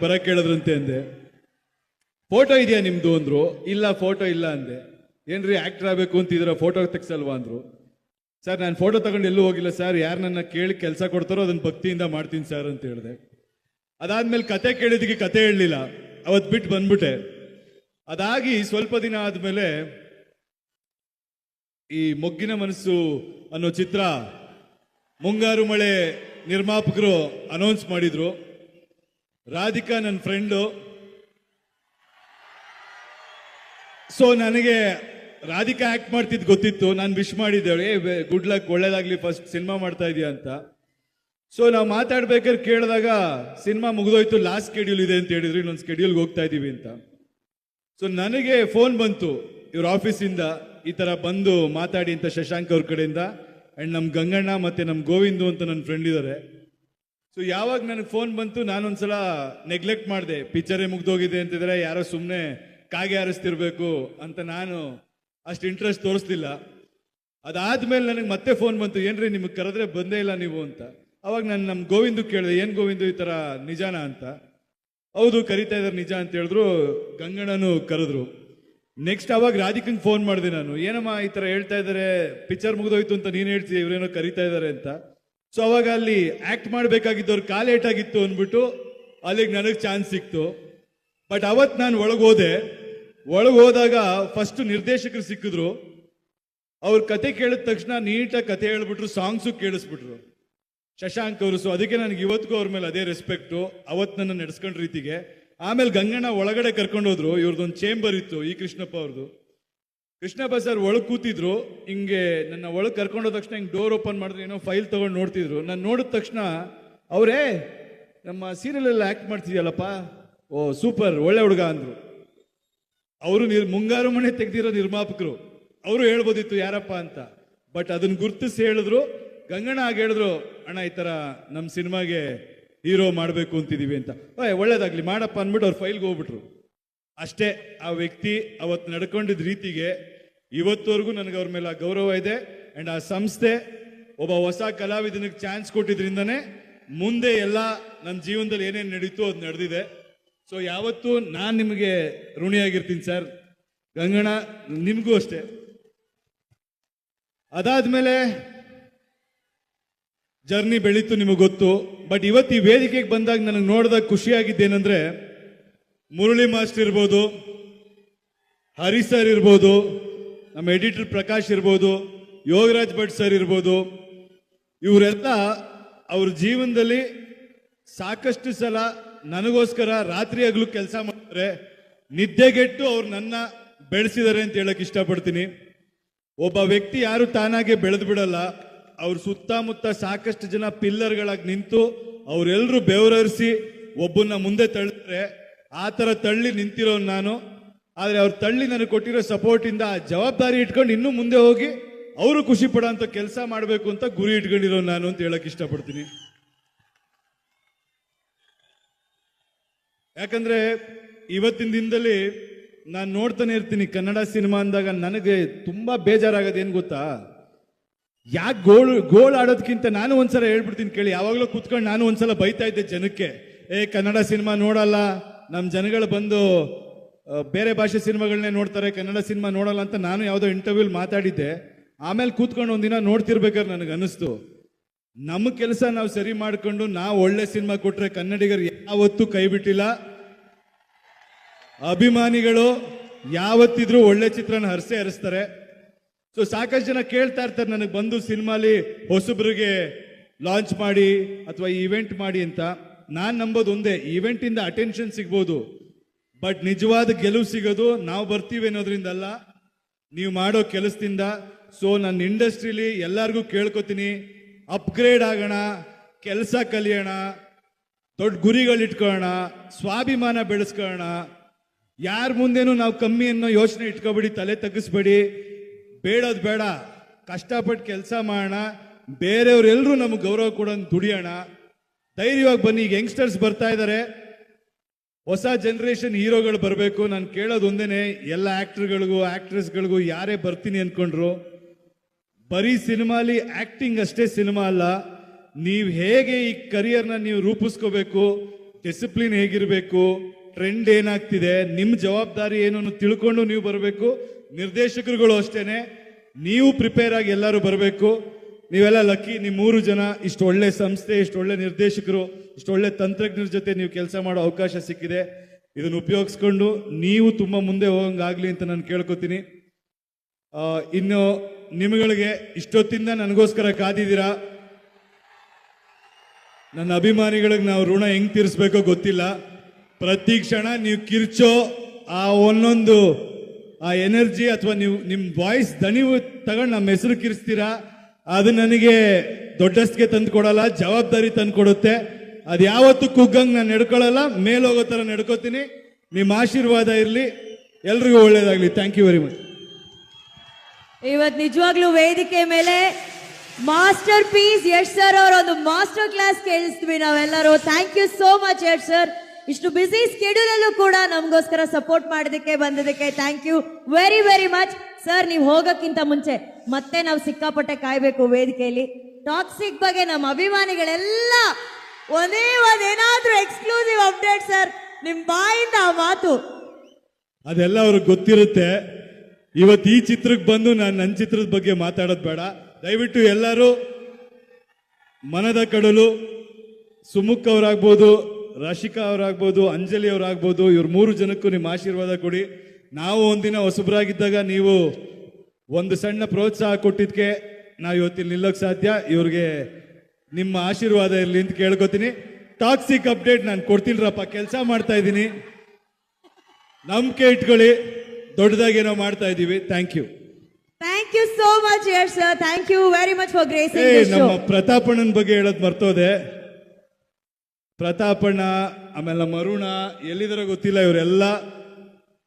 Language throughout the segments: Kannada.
ಬರಕ್ ಕೇಳಿದ್ರಂತೆ ಅಂದೆ. ಫೋಟೋ ಇದೆಯಾ ನಿಮ್ದು? ಅಂದ್ರು. ಇಲ್ಲ ಫೋಟೋ ಇಲ್ಲ ಅಂದೆ. ಏನ್ರಿ ಆಕ್ಟರ್ ಆಗಬೇಕು ಅಂತಿದ್ರ ಫೋಟೋ ತೆಗ್ಸಲ್ವಾ? ಅಂದ್ರು. ಸರ್ ನಾನು ಫೋಟೋ ತಗೊಂಡು ಎಲ್ಲೂ ಹೋಗಿಲ್ಲ ಸರ್ ಯಾರು ನನ್ನ ಕೇಳಿ ಕೆಲಸ ಕೊಡ್ತಾರೋ ಅದನ್ನ ಭಕ್ತಿಯಿಂದ ಮಾಡ್ತೀನಿ ಸರ್ ಅಂತ ಹೇಳಿದೆ. ಅದಾದ್ಮೇಲೆ ಕತೆ ಕೇಳಿದಕ್ಕೆ ಕತೆ ಹೇಳಲಿಲ್ಲ. ಅವತ್ತು ಬಿಟ್ಟು ಬಂದ್ಬಿಟ್ಟೆ. ಅದಾಗಿ ಸ್ವಲ್ಪ ದಿನ ಆದ್ಮೇಲೆ ಈ ಮೊಗ್ಗಿನ ಮನಸ್ಸು ಅನ್ನೋ ಚಿತ್ರ ಮುಂಗಾರು ಮಳೆ ನಿರ್ಮಾಪಕರು ಅನೌನ್ಸ್ ಮಾಡಿದ್ರು. ರಾಧಿಕಾ ನನ್ನ ಫ್ರೆಂಡು. ಸೊ ನನಗೆ ರಾಧಿಕಾ ಆಕ್ಟ್ ಮಾಡ್ತಿದ್ದು ಗೊತ್ತಿತ್ತು. ನಾನು ವಿಶ್ ಮಾಡಿದ್ದೇವೆ ಗುಡ್ ಲಕ್ ಒಳ್ಳೇದಾಗ್ಲಿ ಫಸ್ಟ್ ಸಿನಿಮಾ ಮಾಡ್ತಾ ಇದೀಯ ಅಂತ. ಸೊ ನಾವು ಮಾತಾಡ್ಬೇಕಾದ್ರೆ ಕೇಳಿದಾಗ ಸಿನಿಮಾ ಮುಗಿದೋಯ್ತು ಲಾಸ್ಟ್ ಸ್ಕೆಡ್ಯೂಲ್ ಇದೆ ಅಂತ ಹೇಳಿದ್ರು. ಇನ್ನೊಂದು ಸ್ಕೆಡ್ಯೂಲ್ಗೆ ಹೋಗ್ತಾ ಇದೀವಿ ಅಂತ. ಸೊ ನನಗೆ ಫೋನ್ ಬಂತು ಇವ್ರ ಆಫೀಸಿಂದ ಈ ತರ ಬಂದು ಮಾತಾಡಿ ಅಂತ ಶಶಾಂಕ್ ಅವ್ರ ಕಡೆಯಿಂದ. ಅಂಡ್ ನಮ್ಮ ಗಂಗಣ್ಣ ಮತ್ತೆ ನಮ್ಮ ಗೋವಿಂದು ಅಂತ ನನ್ನ ಫ್ರೆಂಡ್ ಇದ್ದಾರೆ ಸೊ ಯಾವಾಗ ನನಗೆ ಫೋನ್ ಬಂತು, ನಾನೊಂದ್ಸಲ ನೆಗ್ಲೆಕ್ಟ್ ಮಾಡಿದೆ. ಪಿಕ್ಚರೇ ಮುಗ್ದೋಗಿದೆ ಅಂತಿದ್ರೆ ಯಾರೋ ಸುಮ್ಮನೆ ಕಾಗೆ ಆರಿಸ್ತಿರ್ಬೇಕು ಅಂತ ನಾನು ಅಷ್ಟು ಇಂಟ್ರೆಸ್ಟ್ ತೋರಿಸ್ಲಿಲ್ಲ ಅದಾದ್ಮೇಲೆ ನನಗೆ ಮತ್ತೆ ಫೋನ್ ಬಂತು, ಏನ್ರಿ, ನಿಮಗೆ ಕರೆದ್ರೆ ಬಂದೇ ಇಲ್ಲ ನೀವು ಅಂತ. ಅವಾಗ ನಾನು ನಮ್ಮ ಗೋವಿಂದು ಕೇಳಿದೆ, ಏನ್ ಗೋವಿಂದು ಈ ತರ ನಿಜಾನ ಅಂತ. ಹೌದು, ಕರಿತಾ ಇದ್ದಾರೆ ನಿಜ ಅಂತ ಹೇಳಿದ್ರು. ಗಂಗಣ್ಣನು ಕರೆದ್ರು. ನೆಕ್ಸ್ಟ್ ಅವಾಗ ರಾಧಿಕಂಗ್ ಫೋನ್ ಮಾಡಿದೆ ನಾನು. ಏನಮ್ಮ ಈ ತರ ಹೇಳ್ತಾ ಇದಾರೆ? ಪಿಕ್ಚರ್ ಮುಗಿದೋಯ್ತು ಅಂತ ನೀನು ಹೇಳ್ತೀಯ? ಇವ್ರೇನೋ ಕರಿತಾ ಇದಾರೆ ಅಂತ. ಸೊ ಅವಾಗ ಅಲ್ಲಿ ಆಕ್ಟ್ ಮಾಡ್ಬೇಕಾಗಿದ್ದವ್ರು ಕಾಲ್ ಏಟಾಗಿತ್ತು ಅಂದ್ಬಿಟ್ಟು ಅಲ್ಲಿಗೆ ನನಗೆ ಚಾನ್ಸ್ ಸಿಕ್ತು. ಬಟ್ ಅವತ್ತು ನಾನು ಒಳಗೆ ಹೋದೆ ಒಳಗೆ ಹೋದಾಗ ಫಸ್ಟ್ ನಿರ್ದೇಶಕರು ಸಿಕ್ಕಿದ್ರು. ಅವ್ರ ಕತೆ ಕೇಳಿದ ತಕ್ಷಣ ನೀಟಾಗಿ ಕತೆ ಹೇಳ್ಬಿಟ್ರು ಸಾಂಗ್ಸು ಕೇಳಿಸ್ಬಿಟ್ರು. ಶಶಾಂಕ್ ಅವರು ಸೊ ಅದಕ್ಕೆ ನನಗೆ ಇವತ್ತಿಗೂ ಅವ್ರ ಮೇಲೆ ಅದೇ ರೆಸ್ಪೆಕ್ಟು ಅವತ್ತು ನನ್ನ ನಡೆಸ್ಕೊಂಡ ರೀತಿಗೆ ಆಮೇಲೆ ಗಂಗಣ್ಣ ಒಳಗಡೆ ಕರ್ಕೊಂಡು ಹೋದ್ರು ಇವ್ರದ್ದೊಂದು ಚೇಂಬರ್ ಇತ್ತು ಈ ಕೃಷ್ಣಪ್ಪ ಅವ್ರದ್ದು ಕೃಷ್ಣಪ್ಪ ಸರ್ ಒಳಗೆ ಕೂತಿದ್ರು, ಹಿಂಗೆ ನನ್ನ ಒಳಗೆ ಕರ್ಕೊಂಡು ಹೋದ ತಕ್ಷಣ ಹಿಂಗೆ ಡೋರ್ ಓಪನ್ ಮಾಡಿದ್ರೆ ಏನೋ ಫೈಲ್ ತೊಗೊಂಡು ನೋಡ್ತಿದ್ರು. ನಾನು ನೋಡಿದ ತಕ್ಷಣ, ಅವರೇ, ನಮ್ಮ ಸೀರಿಯಲ್ ಎಲ್ಲ ಆಕ್ಟ್ ಮಾಡ್ತಿದ್ಯಲ್ಲಪ್ಪ? ಓ ಸೂಪರ್ ಒಳ್ಳೆ ಹುಡುಗ ಅಂದರು. ಅವರು ನಿರ್, ಮುಂಗಾರು ಮನೆ ತೆಗೆದಿರೋ ನಿರ್ಮಾಪಕರು. ಅವರು ಹೇಳ್ಬೋದಿತ್ತು, ಯಾರಪ್ಪ ಅಂತ. ಬಟ್ ಅದನ್ನ ಗುರ್ತಿಸಿ ಹೇಳಿದ್ರು. ಗಂಗಣ್ಣ ಆಗಿ ಹೇಳಿದ್ರು, ಅಣ್ಣ, ಈ ಥರ ನಮ್ಮ ಸಿನಿಮಾಗೆ ಹೀರೋ ಮಾಡಬೇಕು ಅಂತಿದ್ದೀವಿ ಅಂತ. ಓಯ್, ಒಳ್ಳೇದಾಗ್ಲಿ, ಮಾಡಪ್ಪ ಅಂದ್ಬಿಟ್ಟು ಅವ್ರು ಫೈಲ್ಗೆ ಹೋಗ್ಬಿಟ್ರು. ಅಷ್ಟೇ, ಆ ವ್ಯಕ್ತಿ ಅವತ್ತು ನಡ್ಕೊಂಡಿದ್ದ ರೀತಿಗೆ ಇವತ್ತವರೆಗೂ ನನಗೆ ಅವ್ರ ಮೇಲೆ ಗೌರವ ಇದೆ. ಅಂಡ್ ಆ ಸಂಸ್ಥೆ ಒಬ್ಬ ಹೊಸ ಕಲಾವಿದನಿಗೆ ಚಾನ್ಸ್ ಕೊಟ್ಟಿದ್ರಿಂದನೇ ಮುಂದೆ ಎಲ್ಲ ನನ್ನ ಜೀವನದಲ್ಲಿ ಏನೇನು ನಡೀತು ಅದು ನಡೆದಿದೆ. ಸೊ ಯಾವತ್ತೂ ನಾನು ನಿಮಗೆ ಋಣಿಯಾಗಿರ್ತೀನಿ ಸರ್. ಗಂಗಣ ನಿಮಗೂ ಅಷ್ಟೇ. ಅದಾದ್ಮೇಲೆ ಜರ್ನಿ ಬೆಳೀತು ನಿಮಗೆ ಗೊತ್ತು. ಬಟ್ ಇವತ್ತು ಈ ವೇದಿಕೆಗೆ ಬಂದಾಗ ನನಗೆ ನೋಡಿದಾಗ ಖುಷಿಯಾಗಿದ್ದೇನೆಂದ್ರೆ ಮುರಳಿ ಮಾಸ್ಟರ್ ಇರ್ಬೋದು, ಹರಿ ಸರ್ ಇರ್ಬೋದು ನಮ್ಮ ಎಡಿಟರ್ ಪ್ರಕಾಶ್ ಇರ್ಬೋದು, ಯೋಗರಾಜ್ ಭಟ್ ಸರ್ ಇರ್ಬೋದು, ಇವರೆಲ್ಲ ಅವ್ರ ಜೀವನದಲ್ಲಿ ಸಾಕಷ್ಟು ಸಲ ನನಗೋಸ್ಕರ ರಾತ್ರಿ ಹಗಲು ಕೆಲಸ ಮಾಡ್ತಾರೆ. ನಿದ್ದೆಗೆಟ್ಟು ಅವ್ರು ನನ್ನ ಬೆಳೆಸಿದ್ದಾರೆ ಅಂತ ಹೇಳಕ್ ಇಷ್ಟಪಡ್ತೀನಿ. ಒಬ್ಬ ವ್ಯಕ್ತಿ ಯಾರು ತಾನಾಗೆ ಬೆಳೆದು ಬಿಡಲ್ಲ, ಅವ್ರ ಸುತ್ತಮುತ್ತ ಸಾಕಷ್ಟು ಜನ ಪಿಲ್ಲರ್ಗಳಾಗಿ ನಿಂತು ಅವರೆಲ್ಲರೂ ಬೆವರರಿಸಿ ಒಬ್ಬನ್ನ ಮುಂದೆ ತಳ್ಳಿದ್ರೆ ಆ ಥರ ತಳ್ಳಿ ನಿಂತಿರೋ ನಾನು. ಆದರೆ ಅವ್ರ ತಳ್ಳಿ ನನಗೆ ಕೊಟ್ಟಿರೋ ಸಪೋರ್ಟ್ ಇಂದ ಆ ಜವಾಬ್ದಾರಿ ಇಟ್ಕೊಂಡು ಇನ್ನೂ ಮುಂದೆ ಹೋಗಿ ಅವರು ಖುಷಿ ಪಡೋಂಥ ಕೆಲಸ ಮಾಡಬೇಕು ಅಂತ ಗುರಿ ಇಟ್ಕೊಂಡಿರೋ ನಾನು ಅಂತ ಹೇಳಕ್ ಇಷ್ಟಪಡ್ತೀನಿ. ಯಾಕಂದ್ರೆ ಇವತ್ತಿನ ದಿನದಲ್ಲಿ ನಾನು ನೋಡ್ತಾನೆ ಇರ್ತೀನಿ ಕನ್ನಡ ಸಿನಿಮಾ ಅಂದಾಗ ನನಗೆ ತುಂಬಾ ಬೇಜಾರಾಗೋದು ಏನು ಗೊತ್ತಾ? ಯಾಕೆ ಗೋಳು ಗೋಳು ಆಡೋದಕ್ಕಿಂತ ನಾನು ಒಂದ್ಸಲ ಹೇಳ್ಬಿಡ್ತೀನಿ ಕೇಳಿ. ಯಾವಾಗಲೂ ಕುತ್ಕೊಂಡು ನಾನು ಒಂದ್ಸಲ ಬೈತಾ ಇದ್ದೆ ಜನಕ್ಕೆ. ಏ, ಕನ್ನಡ ಸಿನಿಮಾ ನೋಡಲ್ಲ ನಮ್ಮ ಜನಗಳು ಬಂದು ಬೇರೆ ಭಾಷೆ ಸಿನಿಮಾಗಳನ್ನೇ ನೋಡ್ತಾರೆ, ಕನ್ನಡ ಸಿನಿಮಾ ನೋಡಲ್ಲ ಅಂತ ನಾನು ಯಾವುದೋ ಇಂಟರ್ವ್ಯೂಲ್ ಮಾತಾಡಿದ್ದೆ. ಆಮೇಲೆ ಕೂತ್ಕೊಂಡು ಒಂದಿನ ನೋಡ್ತಿರ್ಬೇಕಾದ್ರೆ ನನಗೆ ಅನಿಸ್ತು. ನಮ್ಮ ಕೆಲಸ ನಾವು ಸರಿ ಮಾಡಿಕೊಂಡು ನಾವು ಒಳ್ಳೆ ಸಿನಿಮಾ ಕೊಟ್ಟರೆ ಕನ್ನಡಿಗರು ಯಾವತ್ತೂ ಕೈ ಬಿಟ್ಟಿಲ್ಲ. ಅಭಿಮಾನಿಗಳು ಯಾವತ್ತಿದ್ರೂ ಒಳ್ಳೆ ಚಿತ್ರನ ಹರಿಸೇ ಹರಿಸ್ತಾರೆ. ಸೊ ಸಾಕಷ್ಟು ಜನ ಕೇಳ್ತಾ ಇರ್ತಾರೆ, ನನಗೆ ಬಂದು ಸಿನಿಮಾಲಿ ಹೊಸಬ್ರಿಗೆ ಲಾಂಚ್ ಮಾಡಿ ಅಥವಾ ಇವೆಂಟ್ ಮಾಡಿ ಅಂತ. ನಾನು ನಂಬೋದು ಒಂದೇ ಈವೆಂಟಿಂದ ಇಂದ ಅಟೆನ್ಷನ್ ಸಿಗ್ಬೋದು. ಬಟ್ ನಿಜವಾದ ಗೆಲುವು ಸಿಗೋದು ನಾವು ಬರ್ತೀವಿ ಅನ್ನೋದ್ರಿಂದ ಅಲ್ಲ ನೀವು ಮಾಡೋ ಕೆಲಸದಿಂದ. ಸೊ ನನ್ನ ಇಂಡಸ್ಟ್ರಿಲಿ ಎಲ್ಲರಿಗೂ ಕೇಳ್ಕೊತೀನಿ ಅಪ್ಗ್ರೇಡ್ ಆಗೋಣ, ಕೆಲಸ ಕಲಿಯೋಣ, ದೊಡ್ಡ ಗುರಿಗಳು ಇಟ್ಕೊಳ್ಳೋಣ ಸ್ವಾಭಿಮಾನ ಬೆಳೆಸ್ಕೊಳ್ಳೋಣ ಯಾರ ಮುಂದೇನು ನಾವು ಕಮ್ಮಿ ಅನ್ನೋ ಯೋಚನೆ ಇಟ್ಕೊಬೇಡಿ, ತಲೆ ತಗ್ಗಿಸ್ಬೇಡಿ. ಬೇಡೋದು ಬೇಡ ಕಷ್ಟಪಟ್ಟು ಕೆಲಸ ಮಾಡೋಣ ಬೇರೆಯವರೆಲ್ಲರೂ ನಮಗೆ ಗೌರವ ಕೊಡೋಂಗೆ ದುಡಿಯೋಣ. ಧೈರ್ಯವಾಗಿ ಬನ್ನಿ, ಈಗ ಯಂಗ್ಸ್ಟರ್ಸ್ ಬರ್ತಾ ಇದ್ದಾರೆ ಹೊಸ ಜನರೇಷನ್ ಹೀರೋಗಳು ಬರಬೇಕು. ನಾನು ಕೇಳೋದು ಒಂದೇನೆ ಎಲ್ಲ ಆಕ್ಟರ್ಗಳಿಗೂ ಆಕ್ಟ್ರೆಸ್ಗಳಿಗೂ ಯಾರೇ ಬರ್ತೀನಿ ಅನ್ಕೊಂಡ್ರು, ಬರೀ ಸಿನಿಮಾಲಿ ಆಕ್ಟಿಂಗ್ ಅಷ್ಟೇ ಸಿನಿಮಾ ಅಲ್ಲ, ನೀವು ಹೇಗೆ ಈ ಕರಿಯರ್ನ ನೀವು ರೂಪಿಸ್ಕೋಬೇಕು ಡಿಸಿಪ್ಲಿನ್ ಹೇಗಿರಬೇಕು ಟ್ರೆಂಡ್ ಏನಾಗ್ತಿದೆ ನಿಮ್ಮ ಜವಾಬ್ದಾರಿ ಏನು ಅನ್ನೋದು ತಿಳ್ಕೊಂಡು ನೀವು ಬರಬೇಕು. ನಿರ್ದೇಶಕರುಗಳು ಅಷ್ಟೇ ನೀವು ಪ್ರಿಪೇರ್ ಆಗಿ ಎಲ್ಲರೂ ಬರಬೇಕು. ನೀವೆಲ್ಲ ಲಕ್ಕಿ ನಿಮ್ಮ ಮೂರು ಜನ ಇಷ್ಟು ಒಳ್ಳೆ ಸಂಸ್ಥೆ, ಇಷ್ಟು ಒಳ್ಳೆ ನಿರ್ದೇಶಕರು, ಇಷ್ಟು ಒಳ್ಳೆ ತಂತ್ರಜ್ಞರ ಜೊತೆ ನೀವು ಕೆಲಸ ಮಾಡೋ ಅವಕಾಶ ಸಿಕ್ಕಿದೆ. ಇದನ್ನು ಉಪಯೋಗಿಸ್ಕೊಂಡು ನೀವು ತುಂಬ ಮುಂದೆ ಹೋಗಂಗಾಗ್ಲಿ ಅಂತ ನಾನು ಕೇಳ್ಕೊತೀನಿ. ಇನ್ನು ನಿಮ್ಗಳಿಗೆ ಇಷ್ಟೊತ್ತಿಂದ ನನಗೋಸ್ಕರ ಕಾದಿದ್ದೀರಾ? ನನ್ನ ಅಭಿಮಾನಿಗಳಿಗೆ ನಾವು ಋಣ ಹೆಂಗ್ ತೀರಿಸ್ಬೇಕೋ ಗೊತ್ತಿಲ್ಲ. ಪ್ರತಿ ಕ್ಷಣ ನೀವು ಕಿರ್ಚೋ ಆ ಒಂದೊಂದು, ಆ ಎನರ್ಜಿ ಅಥವಾ ನೀವು ನಿಮ್ಮ ವಾಯ್ಸ್ ದಣಿವು ತಗೊಂಡು ನಮ್ಮ ಹೆಸರು ಕಿರಿಸ್ತೀರಾ? ಅದು ನನಗೆ ದೊಡ್ಡಸ್ಗೆ ತಂದು ಕೊಡಲ್ಲ, ಜವಾಬ್ದಾರಿ ತಂದು ಕೊಡುತ್ತೆ. ಅದು ಯಾವತ್ತು ಕುಗ್ಗಂಗೆ ನಾನು ನಡ್ಕೊಳ್ಳಲ್ಲ ಮೇಲೋಗೋ ಥರ ನಡ್ಕೋತೀನಿ. ನಿಮ್ಮ ಆಶೀರ್ವಾದ ಇರಲಿ, ಎಲ್ರಿಗೂ ಒಳ್ಳೇದಾಗಲಿ. ಥ್ಯಾಂಕ್ ಯು ವೆರಿ ಮಚ್ ಇವತ್ತು ನಿಜವಾಗ್ಲೂ ವೇದಿಕೆ ಮೇಲೆ ಮಾಸ್ಟರ್ ಪೀಸ್ ಯಶ್ ಸರ್ ಅವರ ಒಂದು ಮಾಸ್ಟರ್ ಕ್ಲಾಸ್ ಕೇಳಿಸ್ತೀವಿ ನಾವೆಲ್ಲರೂ. Thank you so much Yash sir. ಇಷ್ಟು ಬಿಸಿ ಸ್ಕೆಡ್ಯೂಲ್ ಅಲ್ಲೂ ಕೂಡ ನಮಗೋಸ್ಕರ ಸಪೋರ್ಟ್ ಮಾಡೋದಕ್ಕೆ ಬಂದಿದ್ದಕ್ಕೆ thank you very very much sir ನೀವು ಹೋಗೋಕ್ಕಿಂತ ಮುಂಚೆ ಮತ್ತೆ ನಾವು ಸಿಕ್ಕಾಪಟ್ಟೆ ಕಾಯ್ಬೇಕು ವೇದಿಕೆಯಲ್ಲಿ. ಟಾಕ್ಸಿಕ್ ಬಗ್ಗೆ ನಮ್ಮ ಅಭಿಮಾನಿಗಳೆಲ್ಲ ಒಂದೇ ಒಂದೇನಾದ್ರೂ ಎಕ್ಸ್ಕ್ಲೂಸಿವ್ ಅಪ್ಡೇಟ್ ಸರ್ ನಿಮ್ ಬಾಯಿಂದ ಆ ಮಾತು. ಅದೆಲ್ಲ ಅವ್ರಿಗೆ ಗೊತ್ತಿರುತ್ತೆ. ಇವತ್ತು ಈ ಚಿತ್ರಕ್ಕೆ ಬಂದು ನಾನು ನನ್ನ ಚಿತ್ರದ ಬಗ್ಗೆ ಮಾತಾಡೋದು ಬೇಡ. ದಯವಿಟ್ಟು ಎಲ್ಲರೂ ಮನದ ಕಡಲು ಸುಮುಖ್ ಅವರಾಗ್ಬೋದು, ರಶಿಕಾ ಅವರಾಗ್ಬೋದು, ಅಂಜಲಿ ಅವರಾಗ್ಬೋದು, ಇವ್ರ ಮೂರು ಜನಕ್ಕೂ ನಿಮ್ಮ ಆಶೀರ್ವಾದ ಕೊಡಿ. ನಾವು ಒಂದಿನ ಹೊಸಬ್ರಾಗಿದ್ದಾಗ ನೀವು ಒಂದು ಸಣ್ಣ ಪ್ರೋತ್ಸಾಹ ಕೊಟ್ಟಿದ್ದಕ್ಕೆ ನಾವು ಇವತ್ತಿಲ್ಲಿ ನಿಲ್ಲೋಕೆ ಸಾಧ್ಯ. ಇವ್ರಿಗೆ ನಿಮ್ಮ ಆಶೀರ್ವಾದ ಇರಲಿ ಅಂತ ಕೇಳ್ಕೊತೀನಿ. ಟಾಕ್ಸಿಕ್ ಅಪ್ಡೇಟ್ ನಾನು ಕೊಡ್ತಿಲ್ರಪ್ಪ ಕೆಲಸ ಮಾಡ್ತಾ ಇದ್ದೀನಿ. ನಂಬಿಕೆ ಇಟ್ಕೊಳ್ಳಿ ದೊಡ್ಡದಾಗೇನೋ ಮಾಡ್ತಾ ಇದ್ದೀವಿ thank you thank you so much ಯಾರ್ sir thank you very much for a show ನಮ್ಮ ಪ್ರತಾಪಣ್ಣನ ಬಗ್ಗೆ ಹೇಳೋದು ಮರ್ತೋದೆ. ಪ್ರತಾಪಣ್ಣ ಆಮೇಲೆ ಮರುಣ ಎಲ್ಲಿದಾರೋ ಗೊತ್ತಿಲ್ಲ ಇವರೆಲ್ಲ.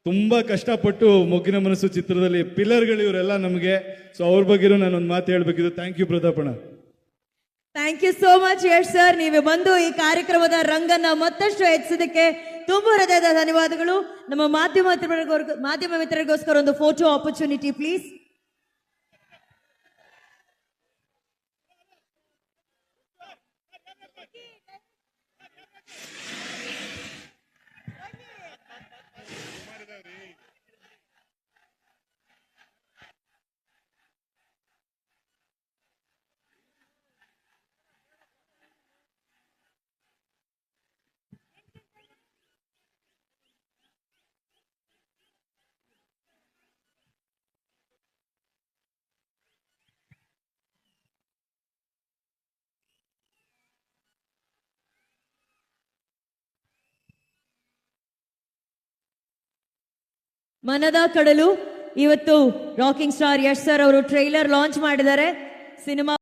ತುಂಬಾ ಕಷ್ಟಪಟ್ಟು ಮೊಗ್ಗಿನ ಮನಸ್ಸು ಚಿತ್ರದಲ್ಲಿ ಪಿಲ್ಲರ್ಗಳು ಇವರೆಲ್ಲ ನಮಗೆ. ಸೊ ಅವ್ರ ಬಗ್ಗೆ ನಾನು ಒಂದು ಮಾತು ಹೇಳ್ಬೇಕಿದ್ರು thank you ಪ್ರತಾಪಣ್ಣ thank you so much Yash sir ನೀವು ಬಂದು ಈ ಕಾರ್ಯಕ್ರಮದ ರಂಗನ್ನ ಮತ್ತಷ್ಟು ಹೆಚ್ಚಿಸೋದಕ್ಕೆ ತುಂಬ ಹೃದಯದ ಧನ್ಯವಾದಗಳು. ನಮ್ಮ ಮಾಧ್ಯಮ ಮಾಧ್ಯಮ ಮಿತ್ರರಿಗೋಸ್ಕರ ಒಂದು ಫೋಟೋ ಆಪರ್ಚುನಿಟಿ ಪ್ಲೀಸ್ ಮನದ ಕಡಲು ಇವತ್ತು ರಾಕಿಂಗ್ ಸ್ಟಾರ್ ಯಶ್ ಸರ್ ಅವರು ಟ್ರೈಲರ್ ಲಾಂಚ್ ಮಾಡಿದ್ದಾರೆ. ಸಿನಿಮಾ